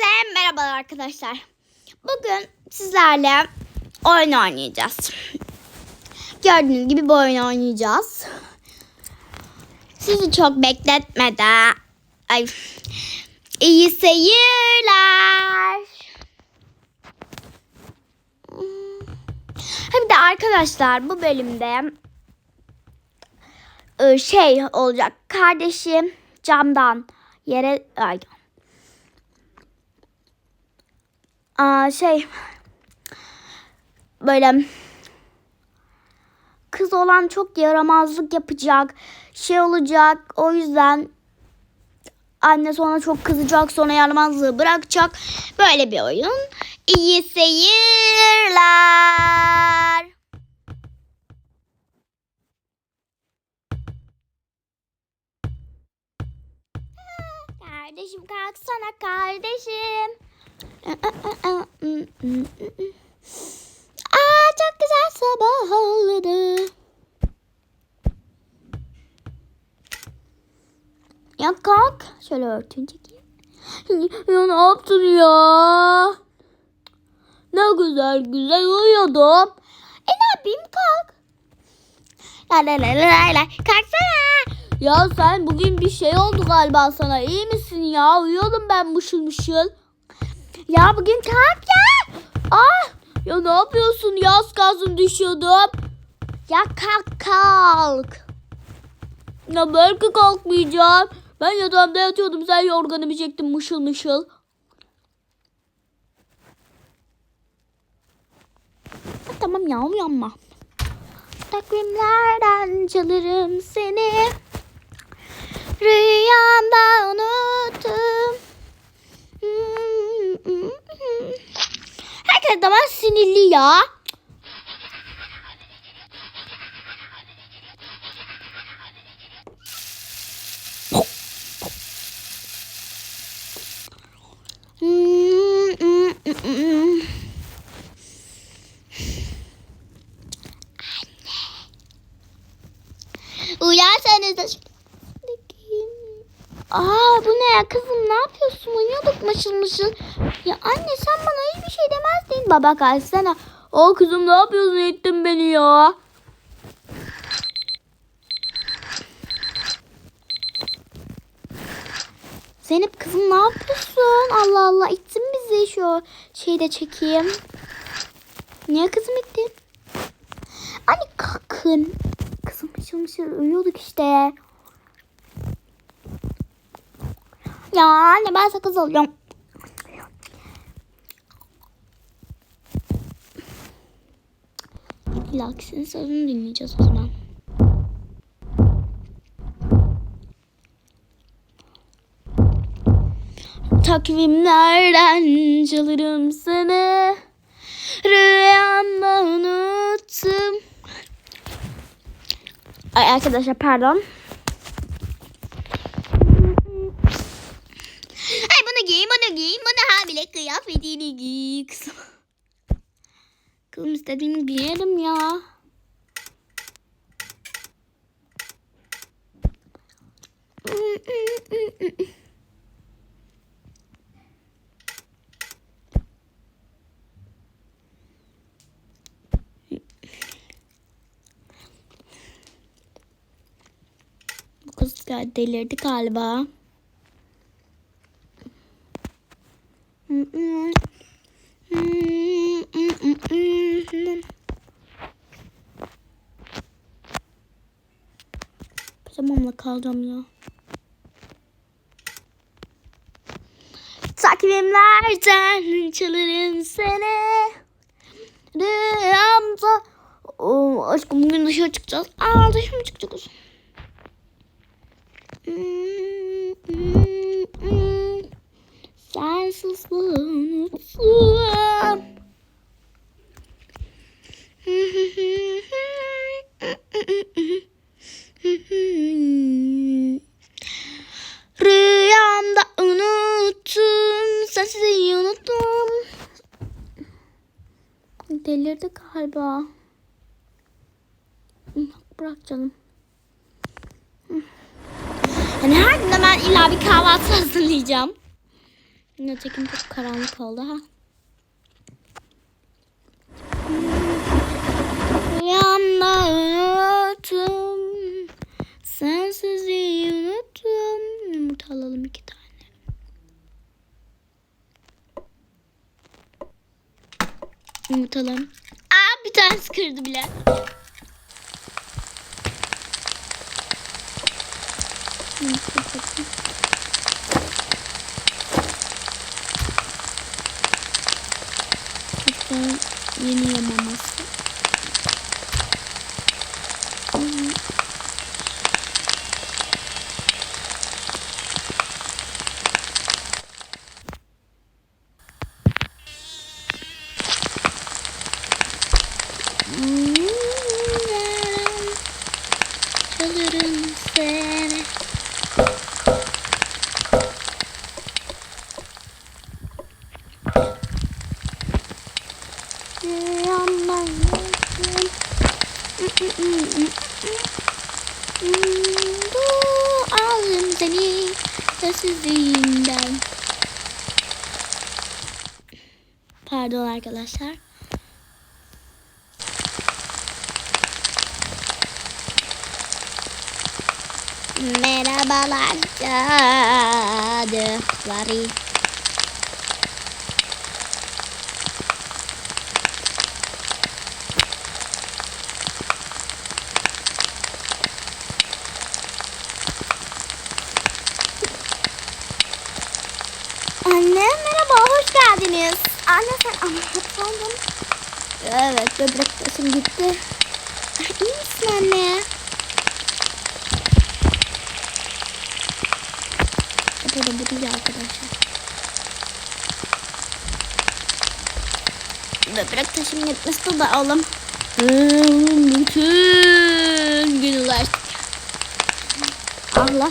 Hepinize merhaba arkadaşlar. Bugün sizlerle oyun oynayacağız. Gördüğünüz gibi bu oyunu oynayacağız. Sizi çok bekletmeden ay, iyi seyirler. Bir de arkadaşlar bu bölümde e, şey olacak. Kardeşim camdan yere ay, Aa, şey böyle kız olan çok yaramazlık yapacak şey olacak. O yüzden anne sonra çok kızacak sonra yaramazlığı bırakacak. Böyle bir oyun. İyi seyirler. Kardeşim kalksana kardeşim Aa çok güzel sabah oldu. Ya kalk. Şöyle örtün çekeyim. Ya ne yaptın ya? Ne güzel güzel uyuyordum. E ne yapayım kalk. La la la la la. Kalksana. Ya sen bugün bir şey oldu galiba sana. İyi misin ya? Uyuyordum ben mışıl mışıl. Ya bugün kalk ya. Ah ya ne yapıyorsun? Yaz kalsın düşüyordum. Ya kalk kalk. Ya belki kalkmayacağım. Ben yatağımda yatıyordum. Sen yorganımı çektin mışıl mışıl. Ha, tamam ya uyanma. Takvimlerden çalırım seni. Rüyamda unuttum. De bana sinirli ya. Uyarsanız da Aa bu ne ya kızım ne yapıyorsun uyuyorduk mışıl mışıl. Ya anne sen bana hiçbir şey demezdin. Baba kalsana. O kızım ne yapıyorsun ettin beni ya. Zeynep kızım ne yapıyorsun? Allah Allah ittin bizi şu şeyde çekeyim. Niye kızım ittin? Anne kalkın. Kızım mışıl mışıl uyuyorduk işte. Ya anne ben sakız alıyorum. Senin sözünü dinleyeceğiz o zaman. Takvimlerden çalırım seni. Rüyamda unuttum. Ay arkadaşlar pardon Ay bunu giy, bunu giy, bunu hamile kıyafetini giy kızım. Kızım istediğimi giyerim ya. Bu kız delirdi galiba. Kalacağım ya. Takvimlerden çalırım seni. Rüyamda. Oo, aşkım bugün dışarı çıkacağız. Aa dışarı çıkacağız. Sensiz unuttum. Rüyamda unuttum. Sensiz unuttum. Delirdi galiba. Bırak canım. Yani her gün ben illa bir kahvaltı hazırlayacağım. Yine tekin çok karanlık oldu ha. Rüyamda unuttum. Sensizi unuttum. Yumurta alalım iki tane. Yumurtalarım. Aa bir tanesi kırdı bile. Yumurta bakayım. Çocukların yeni yamaması. Hmm. Çalırım seni. Rüyamdan gördüm. Bu aldım seni sessizliğinden. Pardon arkadaşlar. Merhabalar cadıkları. Anne merhaba hoş geldiniz. Anne sen ameliyat oldun. Evet böbrek taşım gitti. Ay, İyi misin anne? Burada bu değil arkadaşlar. Böbrek taşım gitmesi de oğlum. Bütün gün ulaştık. Allah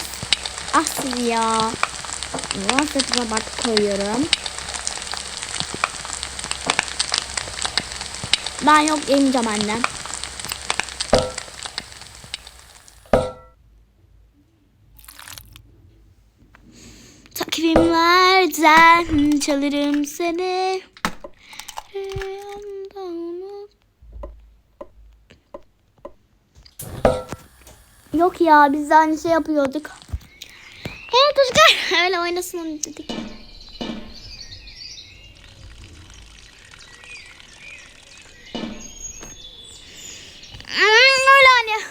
ah siz ya. Muhasetime bak koyuyorum. Ben yok yemeyeceğim annem. Takvimlerden çalırım seni. Yok ya biz de aynı şey yapıyorduk. Hey çocuklar öyle oynasın dedik. Hmm, öyle hani.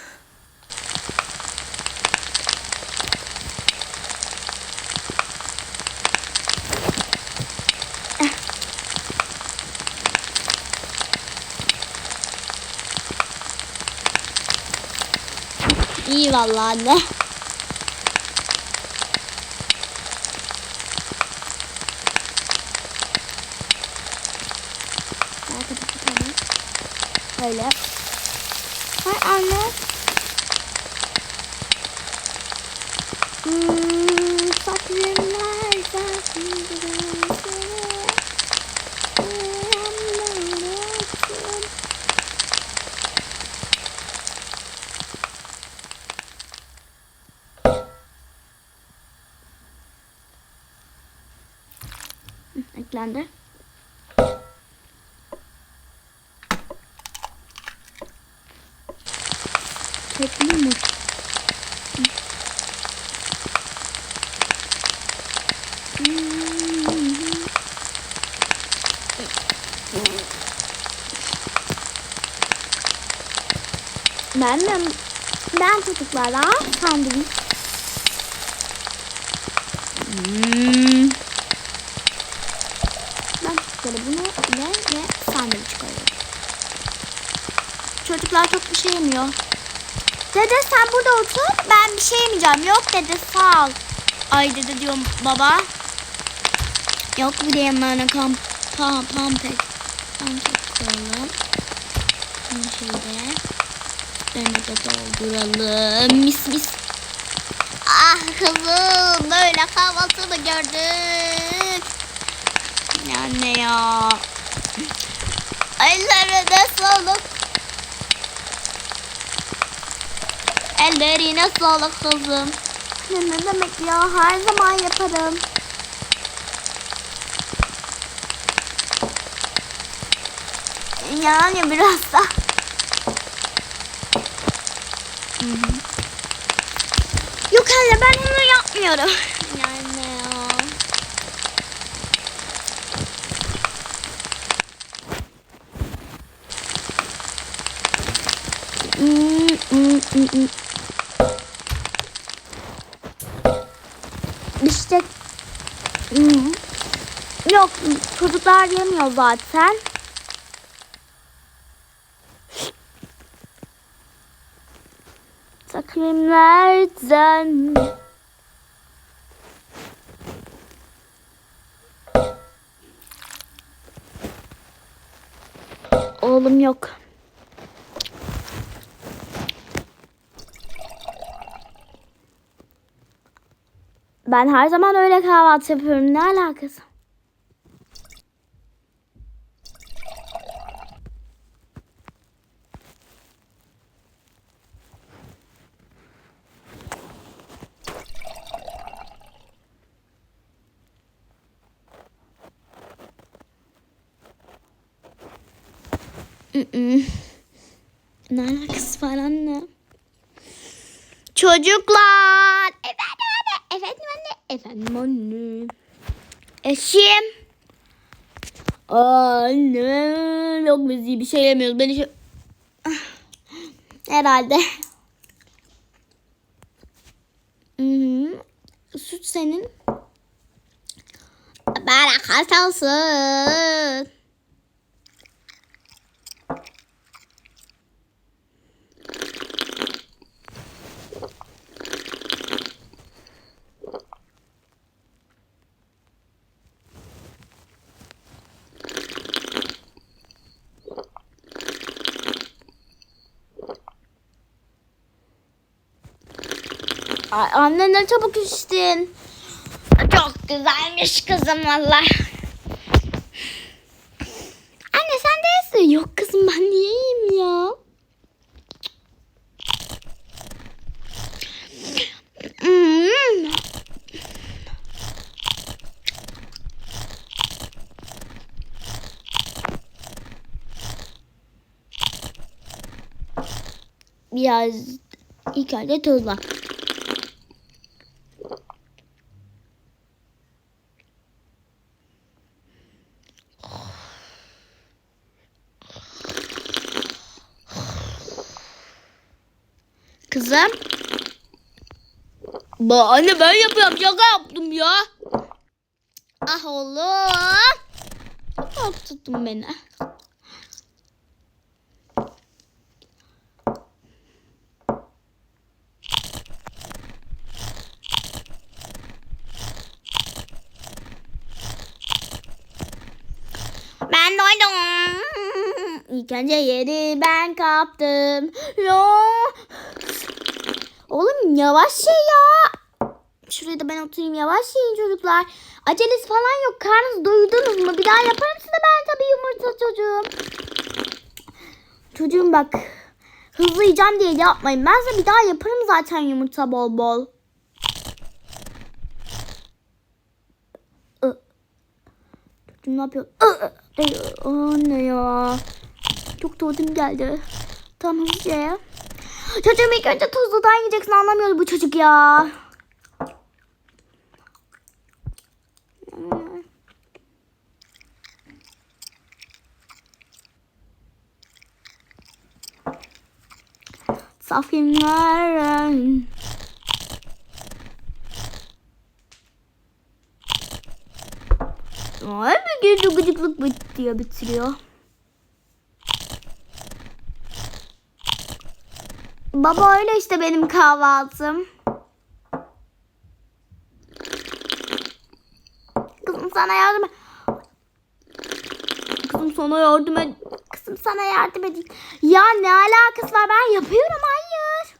İyi vallahi anne. Böyle. Hay anne. Hmm, takvimler sensin Eklendi. Tekli mi? Ben de ben çocuklara sandviç. Hmm. Ben çocuklara bunu ile ve sandviç koyuyorum. Çocuklar çok bir şey yemiyor. Dede sen burada otur. Ben bir şey yemeyeceğim. Yok dede sağ ol. Ay dede diyorum baba. Yok bir de yanlarına kam pa pampek. Pampek koyalım. Bunu şöyle. Üstlerine de dolduralım. Mis mis. Ah kızım böyle kahvaltı da gördük. Anne ya. Ellerine sağlık. Ellerine sağlık kızım. Ne, ne demek ya her zaman yaparım. Yani biraz da. Yok anne ben bunu yapmıyorum. Yani ya. Mm-mm-mm-mm. İşte yok çocuklar yemiyor zaten. Takvimlerden Oğlum yok. Ben her zaman öyle kahvaltı yapıyorum. Ne alakası? Ne alakası var anne? Çocuklar. Efendim anne. Eşim. Anne. Yok biz iyi bir şey yemiyoruz. Ben işe... Herhalde. Hı -hı. Süt senin. Berakat olsun. Ay anne ne çabuk içtin. Çok güzelmiş kızım valla. Anne sen de yesin. Yok kızım ben niye yiyeyim ya? Hmm. Biraz ilk önce tuzla. Kızım. Ba anne ben yapıyorum. Şaka yaptım ya. Ah oğlum. Çok korkuttun beni. Ben doydum. İlk önce yeri ben kaptım. Yo. Oğlum yavaş ye ya. Şuraya da ben oturayım yavaş yiyin çocuklar. Acelesi falan yok. Karnınızı doyurdunuz mu? Bir daha yaparım size ben tabii yumurta çocuğum. Çocuğum bak. Hızlı yiyeceğim diye yapmayın. Ben size bir daha yaparım zaten yumurta bol bol. Çocuğum ne yapıyor? Anne ya. Çok tuvaletim geldi. Tamam hızlıca ya. Çocuğum ilk önce tuzludan yiyeceksin anlamıyor bu çocuk ya. Saf günler. Ay bir gece gıcıklık bitiyor bitiriyor. Baba öyle işte benim kahvaltım. Kızım sana yardım et. Kızım sana yardım et. Kızım sana yardım edeyim. Ya ne alakası var ben yapıyorum hayır.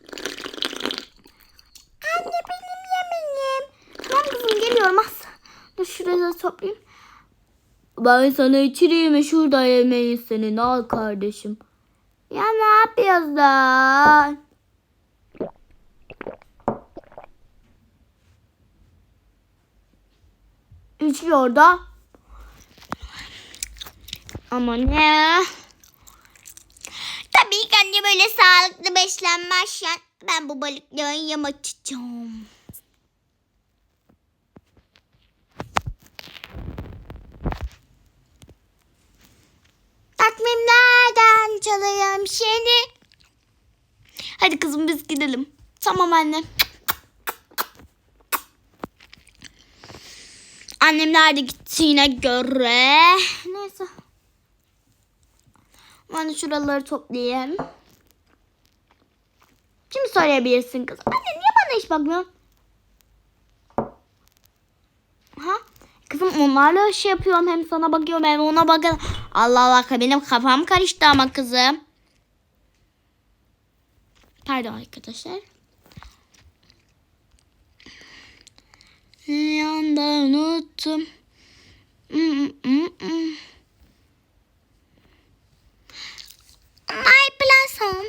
Anne benim yemeğim. Tamam kızım geliyorum az. Dur şuraya toplayayım. Ben sana içireyim şurada yemeği senin al kardeşim. Ya ne yapıyorsun? İçiyor da. Ama ne? Tabii ki anne böyle sağlıklı beslenmezsen ben bu balıkları yem atacağım. Takvimlerden çalayım seni. Hadi kızım biz gidelim. Tamam anne. Annemler de gittiğine göre. Neyse. Ben de şuraları toplayayım. Şimdi söyleyebilirsin kız. Anne niye bana hiç bakmıyorsun? Ha? Kızım onlarla şey yapıyorum. Hem sana bakıyorum hem ona bakıyorum. Allah Allah benim kafam karıştı ama kızım. Pardon arkadaşlar. Bir anda unuttum. Mm, mm, mm. My blossom.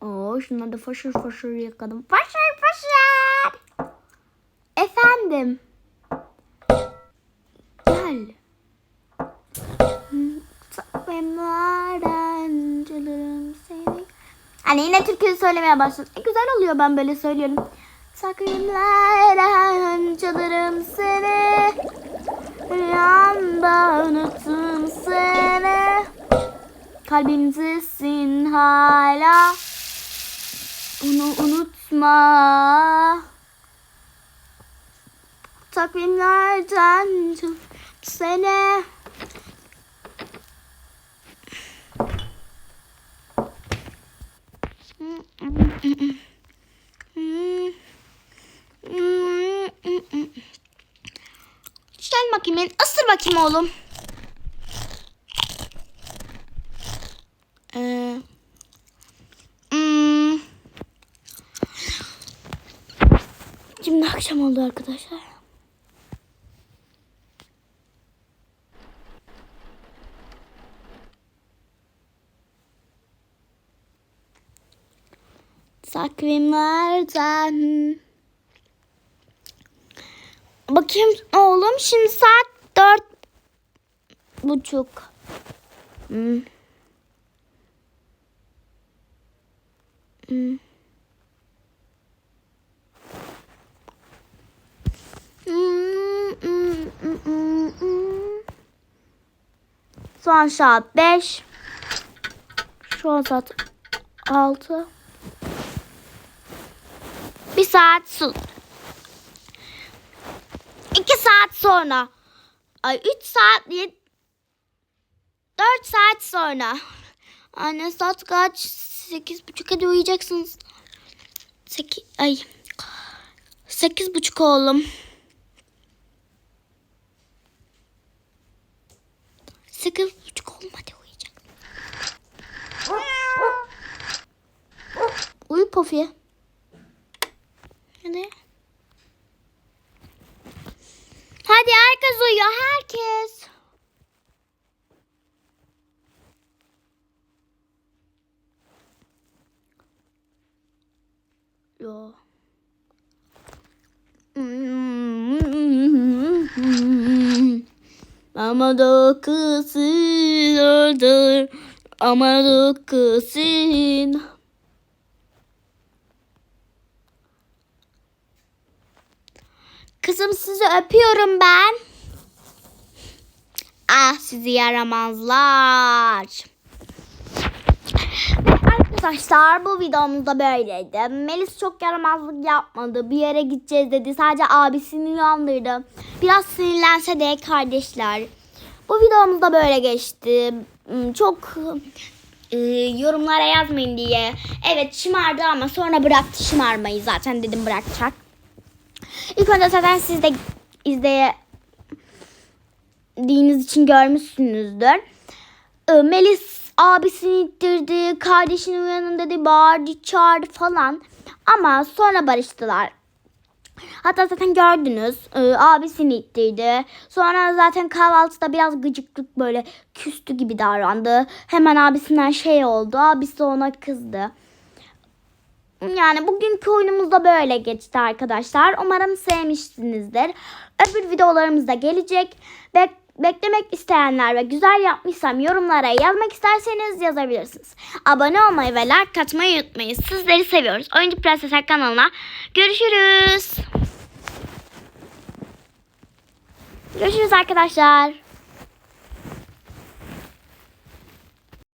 Oo, şunları da faşır faşır yıkadım. Faşır. Efendim. Gel. Takvimlerden çalırım seni. Anne yine türkü söylemeye başladı. E, güzel oluyor ben böyle söylüyorum. Takvimlerden çalırım seni. Rüyamda unuttum seni. Kalbimdesin hala. Bunu unutma. Takvimlerden seni. Gel bakayım beni. Isır bakayım oğlum. Ee, hmm. Şimdi akşam oldu arkadaşlar. Takvimlerden. Bakayım oğlum şimdi saat dört buçuk. Hmm. Hmm. Şu an saat 5. Şu an saat 6. Bir saat su. 2 saat sonra. Ay 3 saat 4 saat sonra. Anne saat kaç? Sekiz buçuk hadi uyuyacaksınız. Sekiz, ay. Sekiz buçuk oğlum. Sekiz buçuk oğlum hadi uyuyacaksın. Uyu Pofi. Hadi. Hadi herkes uyuyor herkes. Yo. Ama dokusun orada ama dokusun. Kızım sizi öpüyorum ben. Ah sizi yaramazlar. Arkadaşlar bu videomuzda böyleydi. Melis çok yaramazlık yapmadı. Bir yere gideceğiz dedi. Sadece abisini uyandırdı. Biraz sinirlense de kardeşler. Bu videomuzda böyle geçti. Hmm, Çok e, yorumlara yazmayın diye. Evet şımardı ama sonra bıraktı şımarmayı. Zaten dedim bırakacak. İlk önce zaten siz de izlediğiniz için görmüşsünüzdür. Ee, Melis abisini ittirdi, kardeşini uyanın dedi, bağırdı, çağırdı falan. Ama sonra barıştılar. Hatta zaten gördünüz. Ee, abisini ittiydi. Sonra zaten kahvaltıda biraz gıcıklık böyle küstü gibi davrandı. Hemen abisinden şey oldu. Abisi ona kızdı. Yani bugünkü oyunumuz da böyle geçti arkadaşlar. Umarım sevmişsinizdir. Öbür videolarımız da gelecek. Bek beklemek isteyenler ve güzel yapmışsam yorumlara yazmak isterseniz yazabilirsiniz. Abone olmayı ve like atmayı unutmayın. Sizleri seviyoruz. Oyuncu Prensesler kanalına görüşürüz. Görüşürüz arkadaşlar.